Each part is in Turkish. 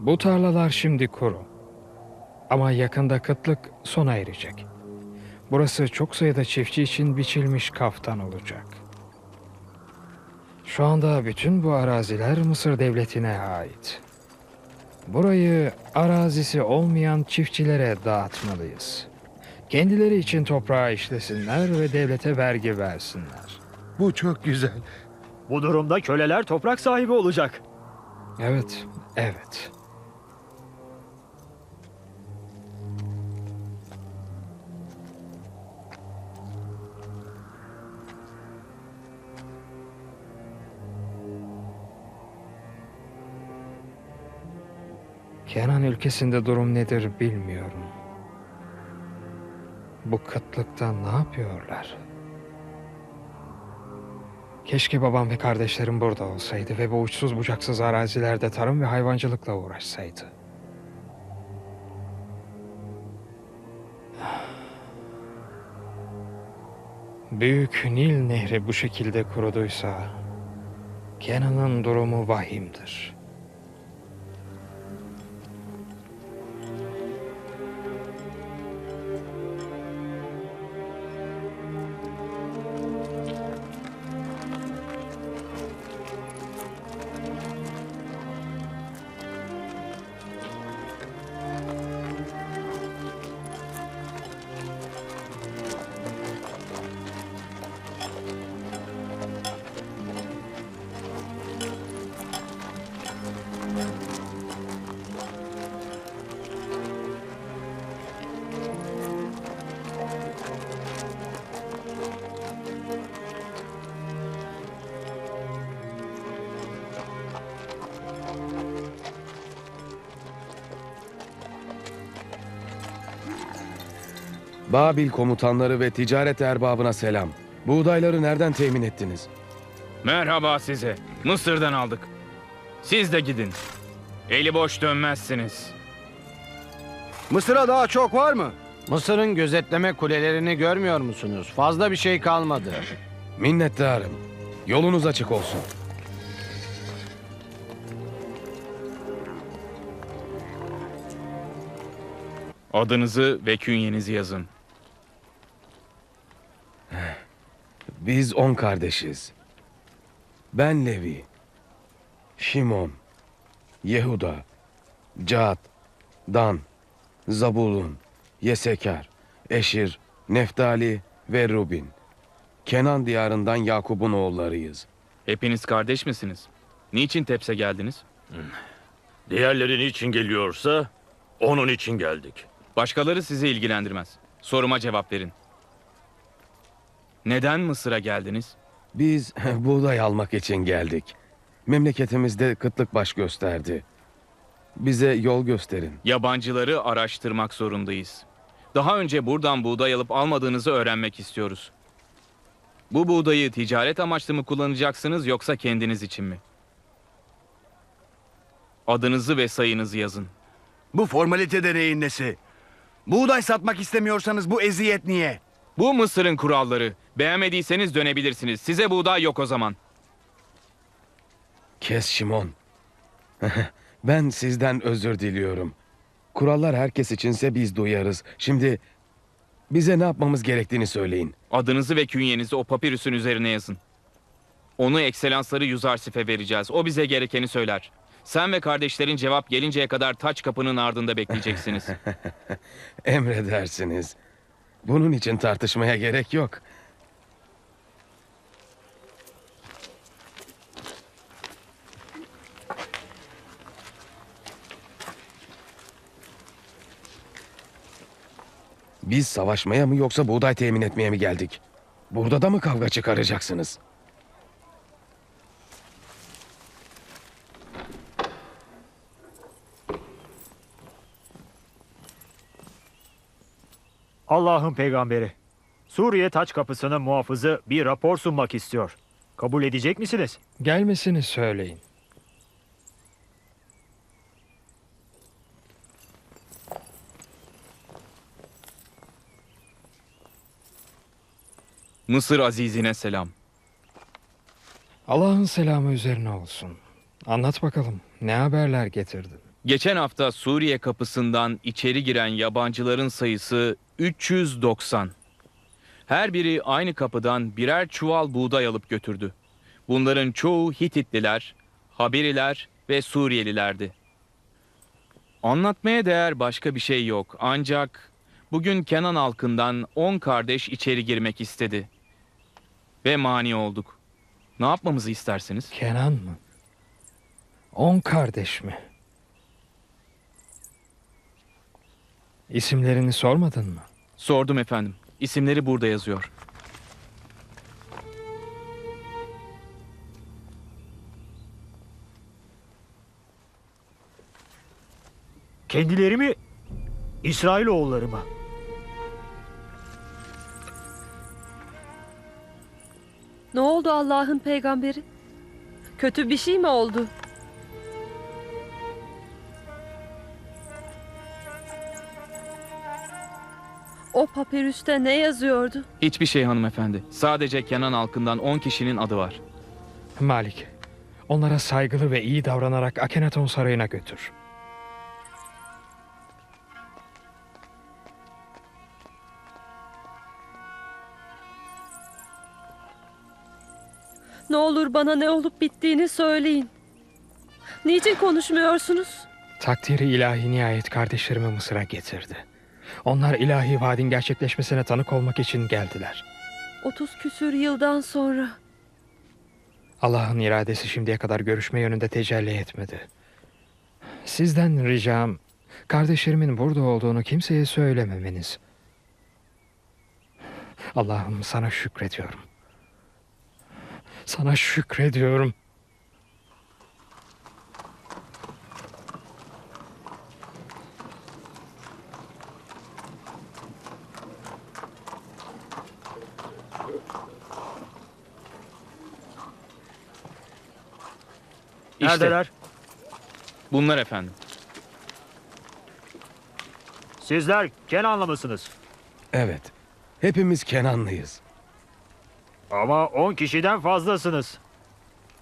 Bu tarlalar şimdi kuru. Ama yakında kıtlık sona erecek. Burası çok sayıda çiftçi için biçilmiş kaftan olacak. Şu anda bütün bu araziler Mısır devletine ait. Burayı arazisi olmayan çiftçilere dağıtmalıyız. Kendileri için toprağı işlesinler ve devlete vergi versinler. Bu çok güzel. Bu durumda köleler toprak sahibi olacak. Evet, evet. Kenan ülkesinde durum nedir bilmiyorum. Bu kıtlıkta ne yapıyorlar? Keşke babam ve kardeşlerim burada olsaydı ve bu uçsuz bucaksız arazilerde tarım ve hayvancılıkla uğraşsaydı. Büyük Nil Nehri bu şekilde kuruduysa Kenan'ın durumu vahimdir. Babil komutanları ve ticaret erbabına selam. Buğdayları nereden temin ettiniz? Merhaba size. Mısır'dan aldık. Siz de gidin. Eli boş dönmezsiniz. Mısır'a daha çok var mı? Mısır'ın gözetleme kulelerini görmüyor musunuz? Fazla bir şey kalmadı. Minnettarım. Yolunuz açık olsun. Adınızı ve künyenizi yazın. Biz on kardeşiz. Ben Levi, Şimon, Yehuda, Cad, Dan, Zabulun, Yesekar, Eşir, Neftali ve Rubin. Kenan diyarından Yakup'un oğullarıyız. Hepiniz kardeş misiniz? Niçin tepse geldiniz? Diğerleri niçin geliyorsa onun için geldik. Başkaları sizi ilgilendirmez. Soruma cevap verin. Neden Mısır'a geldiniz? Biz buğday almak için geldik. Memleketimizde kıtlık baş gösterdi. Bize yol gösterin. Yabancıları araştırmak zorundayız. Daha önce buradan buğday alıp almadığınızı öğrenmek istiyoruz. Bu buğdayı ticaret amaçlı mı kullanacaksınız yoksa kendiniz için mi? Adınızı ve sayınızı yazın. Bu formalite de neyin nesi? Buğday satmak istemiyorsanız bu eziyet niye? Bu Mısır'ın kuralları. Beğenmediyseniz dönebilirsiniz. Size buğday yok o zaman. Kes Şimon. ben sizden özür diliyorum. Kurallar herkes içinse biz duyarız. Şimdi bize ne yapmamız gerektiğini söyleyin. Adınızı ve künyenizi o papirüsün üzerine yazın. Onu ekselansları Yuzarsif'e vereceğiz. O bize gerekeni söyler. Sen ve kardeşlerin cevap gelinceye kadar taç kapının ardında bekleyeceksiniz. Emredersiniz. Bunun için tartışmaya gerek yok. Biz savaşmaya mı yoksa buğday temin etmeye mi geldik? Burada da mı kavga çıkaracaksınız? Allah'ın peygamberi. Suriye taç kapısının muhafızı bir rapor sunmak istiyor. Kabul edecek misiniz? Gelmesini söyleyin. Mısır azizine selam. Allah'ın selamı üzerine olsun. Anlat bakalım, ne haberler getirdin? Geçen hafta Suriye kapısından içeri giren yabancıların sayısı 390. Her biri aynı kapıdan birer çuval buğday alıp götürdü. Bunların çoğu Hititliler, Haberiler ve Suriyelilerdi. Anlatmaya değer başka bir şey yok. Ancak bugün Kenan halkından 10 kardeş içeri girmek istedi. Ve mani olduk. Ne yapmamızı istersiniz? Kenan mı? On kardeş mi? İsimlerini sormadın mı? Sordum efendim. İsimleri burada yazıyor. Kendileri mi? İsrailoğulları mı? Ne oldu Allah'ın peygamberi? Kötü bir şey mi oldu? O papirüste ne yazıyordu? Hiçbir şey hanımefendi. Sadece Kenan halkından 10 kişinin adı var. Malik, onlara saygılı ve iyi davranarak Akhenaton sarayına götür. Olur bana ne olup bittiğini söyleyin. Niçin konuşmuyorsunuz? Takdiri ilahi nihayet kardeşlerimi Mısır'a getirdi. Onlar ilahi vaadin gerçekleşmesine tanık olmak için geldiler. 30 küsür yıldan sonra. Allah'ın iradesi şimdiye kadar görüşme yönünde tecelli etmedi. Sizden ricam, kardeşlerimin burada olduğunu kimseye söylememeniz. Allah'ım sana şükrediyorum. Sana şükrediyorum. İşte Neredeler? bunlar efendim. Sizler Kenanlı mısınız? Evet. Hepimiz Kenanlıyız. Ama 10 kişiden fazlasınız.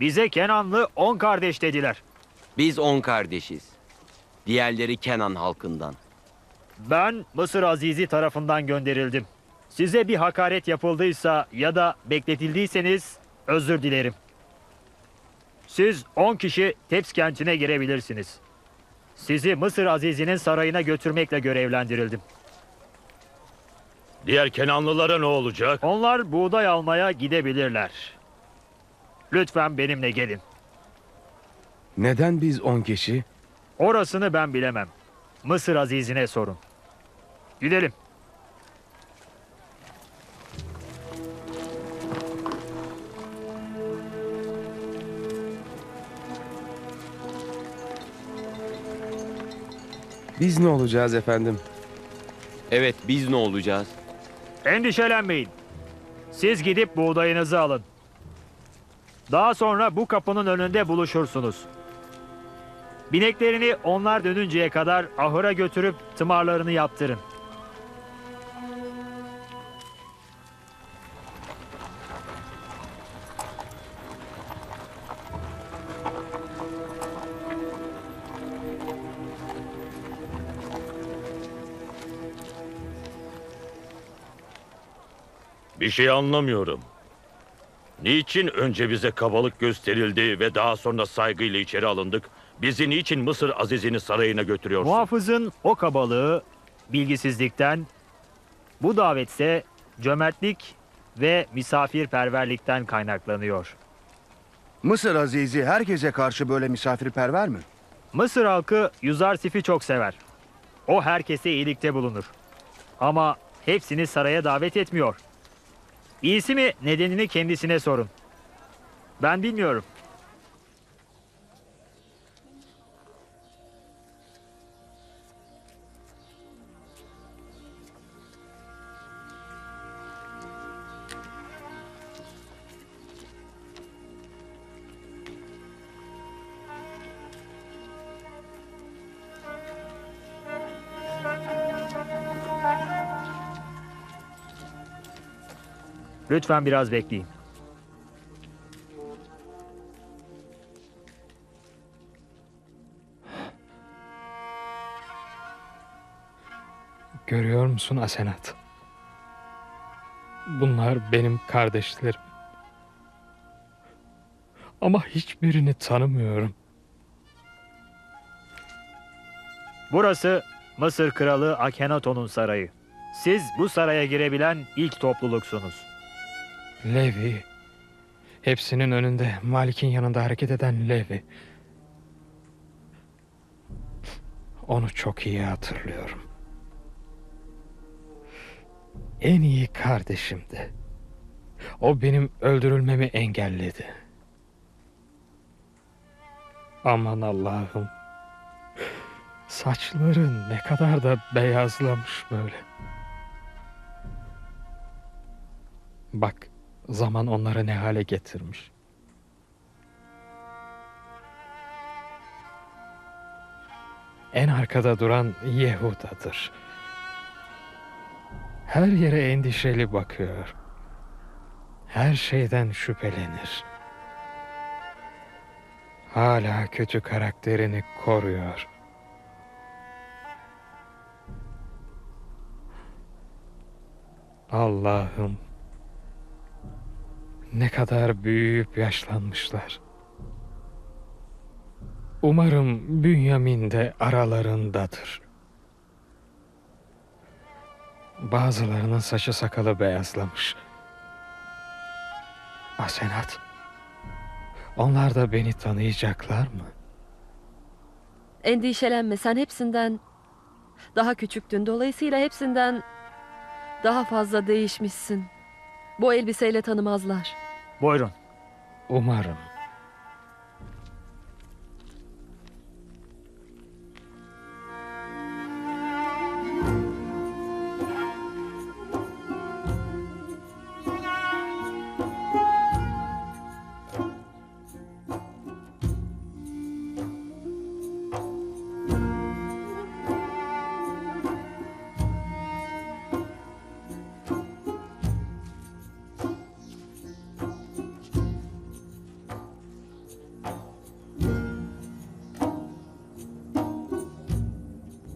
Bize Kenanlı 10 kardeş dediler. Biz on kardeşiz. Diğerleri Kenan halkından. Ben Mısır Azizi tarafından gönderildim. Size bir hakaret yapıldıysa ya da bekletildiyseniz özür dilerim. Siz 10 kişi Teps kentine girebilirsiniz. Sizi Mısır Azizi'nin sarayına götürmekle görevlendirildim. Diğer Kenanlılara ne olacak? Onlar buğday almaya gidebilirler. Lütfen benimle gelin. Neden biz 10 kişi? Orasını ben bilemem. Mısır Azizi'ne sorun. Gidelim. Biz ne olacağız efendim? Evet biz ne olacağız? Endişelenmeyin. Siz gidip buğdayınızı alın. Daha sonra bu kapının önünde buluşursunuz. Bineklerini onlar dönünceye kadar ahıra götürüp tımarlarını yaptırın. Bir şey anlamıyorum. Niçin önce bize kabalık gösterildi ve daha sonra saygıyla içeri alındık? Bizi niçin Mısır Azizi'nin sarayına götürüyorsun? Muhafızın o kabalığı bilgisizlikten, bu davetse cömertlik ve misafirperverlikten kaynaklanıyor. Mısır Azizi herkese karşı böyle misafirperver mi? Mısır halkı Yuzarsif'i çok sever. O herkese iyilikte bulunur. Ama hepsini saraya davet etmiyor. İyisi mi nedenini kendisine sorun. Ben bilmiyorum. Lütfen biraz bekleyin. Görüyor musun Asenat? Bunlar benim kardeşlerim. Ama hiçbirini tanımıyorum. Burası Mısır Kralı Akhenaton'un sarayı. Siz bu saraya girebilen ilk topluluksunuz. Levi. Hepsinin önünde Malik'in yanında hareket eden Levi. Onu çok iyi hatırlıyorum. En iyi kardeşimdi. O benim öldürülmemi engelledi. Aman Allah'ım. Saçları ne kadar da beyazlamış böyle. Bak, zaman onları ne hale getirmiş. En arkada duran Yehuda'dır. Her yere endişeli bakıyor. Her şeyden şüphelenir. Hala kötü karakterini koruyor. Allah'ım ne kadar büyüyüp yaşlanmışlar. Umarım Bünyamin de aralarındadır. Bazılarının saçı sakalı beyazlamış. Asenat, onlar da beni tanıyacaklar mı? Endişelenme sen hepsinden daha küçüktün. Dolayısıyla hepsinden daha fazla değişmişsin. Bu elbiseyle tanımazlar. Buyurun. Umarım.